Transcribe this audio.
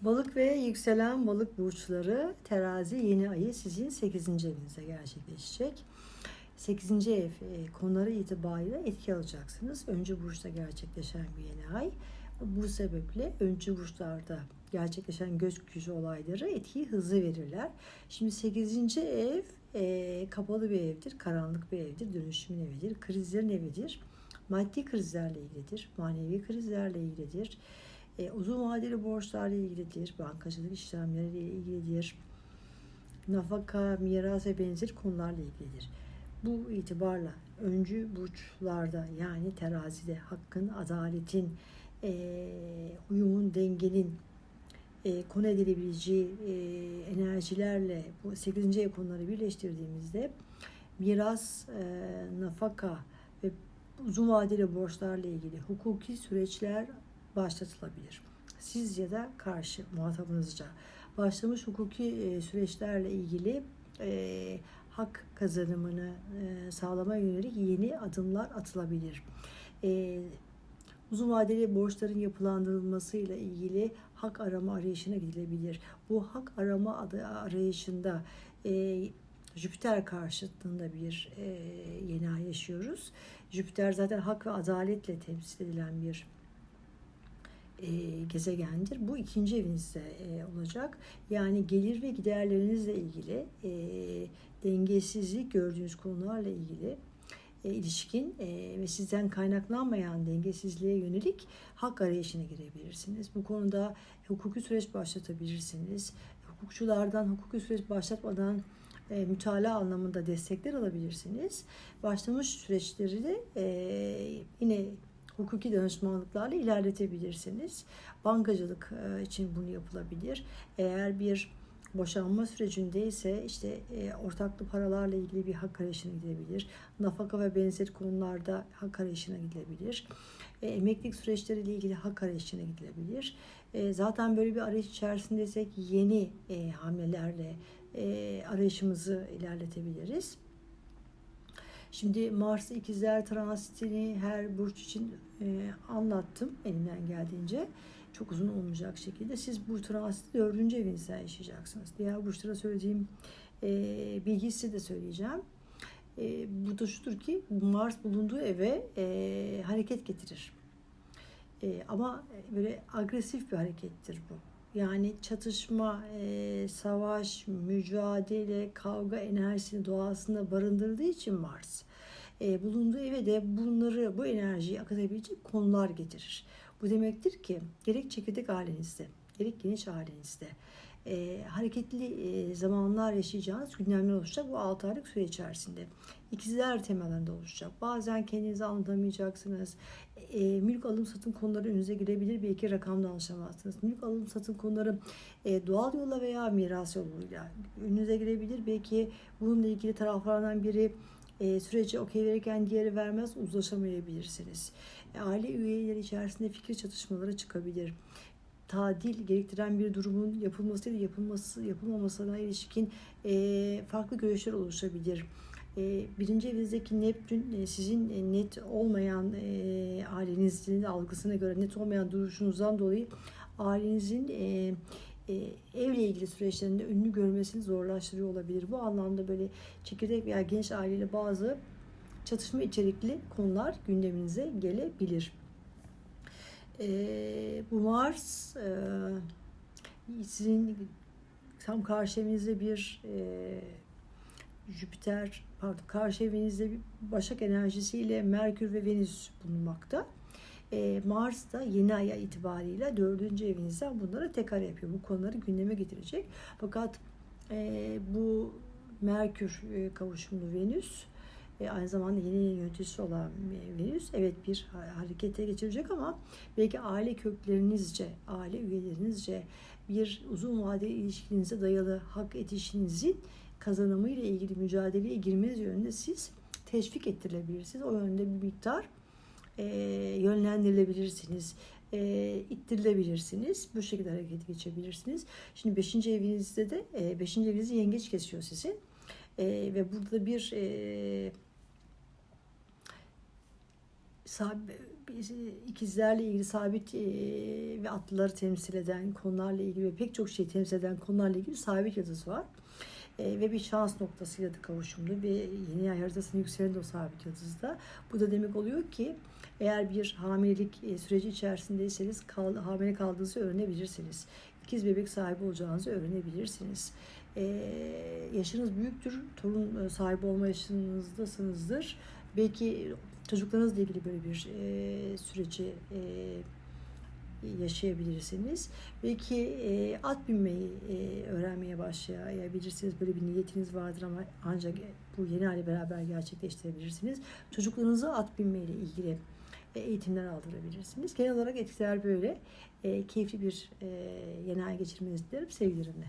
Balık ve yükselen balık burçları terazi yeni ayı sizin 8. evinizde gerçekleşecek. 8. ev e, konuları itibariyle etki alacaksınız. Öncü burçta gerçekleşen bir yeni ay. Bu sebeple öncü burçlarda gerçekleşen gökyüzü olayları etkiyi hızlı verirler. Şimdi 8. ev e, kapalı bir evdir, karanlık bir evdir, dönüşümün evidir, krizlerin evidir. Maddi krizlerle ilgilidir, manevi krizlerle ilgilidir. E, uzun vadeli borçlarla ilgilidir, bankacılık işlemleriyle ilgilidir. Nafaka, miras ve benzeri konularla ilgilidir. Bu itibarla öncü burçlarda yani terazide hakkın, adaletin, e, uyumun, dengenin e, konu edilebileceği e, enerjilerle bu 8. ev konuları birleştirdiğimizde miras, e, nafaka ve uzun vadeli borçlarla ilgili hukuki süreçler başlatılabilir. Siz ya da karşı muhatabınızca başlamış hukuki e, süreçlerle ilgili e, hak kazanımını e, sağlama yönelik yeni adımlar atılabilir. E, uzun vadeli borçların yapılandırılmasıyla ilgili hak arama arayışına gidilebilir. Bu hak arama arayışında e, Jüpiter karşıtında bir e, yeni ay yaşıyoruz. Jüpiter zaten hak ve adaletle temsil edilen bir e, gezegendir. Bu ikinci evinizde e, olacak. Yani gelir ve giderlerinizle ilgili e, dengesizlik gördüğünüz konularla ilgili e, ilişkin e, ve sizden kaynaklanmayan dengesizliğe yönelik hak arayışına girebilirsiniz. Bu konuda hukuki süreç başlatabilirsiniz. Hukukçulardan hukuki süreç başlatmadan e, mütalaa anlamında destekler alabilirsiniz. Başlamış süreçleri de e, yine hukuki danışmanlıklarla ilerletebilirsiniz. Bankacılık e, için bunu yapılabilir. Eğer bir boşanma sürecindeyse işte e, ortaklı paralarla ilgili bir hak arayışına gidebilir. Nafaka ve benzeri konularda hak arayışına gidebilir. E, emeklilik süreçleriyle ilgili hak arayışına gidilebilir. E, zaten böyle bir arayış içerisindeysek yeni e, hamlelerle arayışımızı ilerletebiliriz. Şimdi Mars ikizler transitini her burç için e, anlattım elimden geldiğince. Çok uzun olmayacak şekilde. Siz bu transiti dördüncü evinizde yaşayacaksınız. Diğer burçlara söylediğim e, bilgiyi de söyleyeceğim. E, bu da şudur ki Mars bulunduğu eve e, hareket getirir. E, ama böyle agresif bir harekettir bu. Yani çatışma, e, savaş, mücadele, kavga enerjisini doğasında barındırdığı için Mars e, bulunduğu eve de bunları, bu enerjiyi akıtabilecek konular getirir. Bu demektir ki gerek çekirdek halinizde, gerek geniş halinizde e, hareketli e, zamanlar yaşayacağınız gündemler oluşacak bu 6 aylık süre içerisinde. İkizler temalarında oluşacak. Bazen kendinizi anlatamayacaksınız. E, mülk alım satım konuları önünüze girebilir. Belki rakamda anlaşamazsınız. Mülk alım satım konuları e, doğal yolla veya miras yoluyla önünüze girebilir. Belki bununla ilgili taraflardan biri e, sürece okey verirken diğeri vermez uzlaşamayabilirsiniz. E, aile üyeleri içerisinde fikir çatışmaları çıkabilir tadil gerektiren bir durumun yapılması ya da yapılması yapılmamasına ilişkin e, farklı görüşler oluşabilir. E, birinci evinizdeki Neptün e, sizin e, net olmayan e, ailenizin algısına göre net olmayan duruşunuzdan dolayı ailenizin e, e, evle ilgili süreçlerinde ünlü görmesini zorlaştırıyor olabilir. Bu anlamda böyle çekirdek veya genç aileyle bazı çatışma içerikli konular gündeminize gelebilir. Bu Mars e, sizin tam karşı evinizde bir e, Jüpiter, pardon karşı evinizde bir Başak enerjisiyle Merkür ve Venüs bulunmakta. E, Mars da yeni aya itibariyle dördüncü evinizden bunlara tekrar yapıyor. Bu konuları gündeme getirecek. Fakat e, bu Merkür e, kavuşumlu Venüs e, aynı zamanda yeni yöneticisi olan Venüs evet bir harekete geçirecek ama belki aile köklerinizce, aile üyelerinizce bir uzun vadeli ilişkinize dayalı hak etişinizin kazanımı ile ilgili mücadeleye girmeniz yönünde siz teşvik ettirilebilirsiniz. O yönde bir miktar e, yönlendirilebilirsiniz, e, ittirilebilirsiniz. Bu şekilde harekete geçebilirsiniz. Şimdi 5. evinizde de 5. E, evinizi yengeç kesiyor sizi. E, ve burada bir e, ikizlerle ilgili sabit ve atlıları temsil eden konularla ilgili ve pek çok şey temsil eden konularla ilgili sabit yıldız var. Ve bir şans noktasıyla da kavuşumlu ve yeni ay haritasının yükselen de o sabit yıldızda. Bu da demek oluyor ki eğer bir hamilelik süreci içerisindeyseniz kal, hamile kaldığınızı öğrenebilirsiniz. İkiz bebek sahibi olacağınızı öğrenebilirsiniz. E, yaşınız büyüktür, torun sahibi olma yaşınızdasınızdır. Belki çocuklarınızla ilgili böyle bir e, süreci e, yaşayabilirsiniz. Belki e, at binmeyi e, öğrenmeye başlayabilirsiniz. Böyle bir niyetiniz vardır ama ancak bu yeni hale beraber gerçekleştirebilirsiniz. Çocuklarınıza at binmeyle ilgili e, eğitimler aldırabilirsiniz. Genel olarak etkiler böyle. E, keyifli bir e, yeni ay geçirmenizi dilerim sevgilerimle.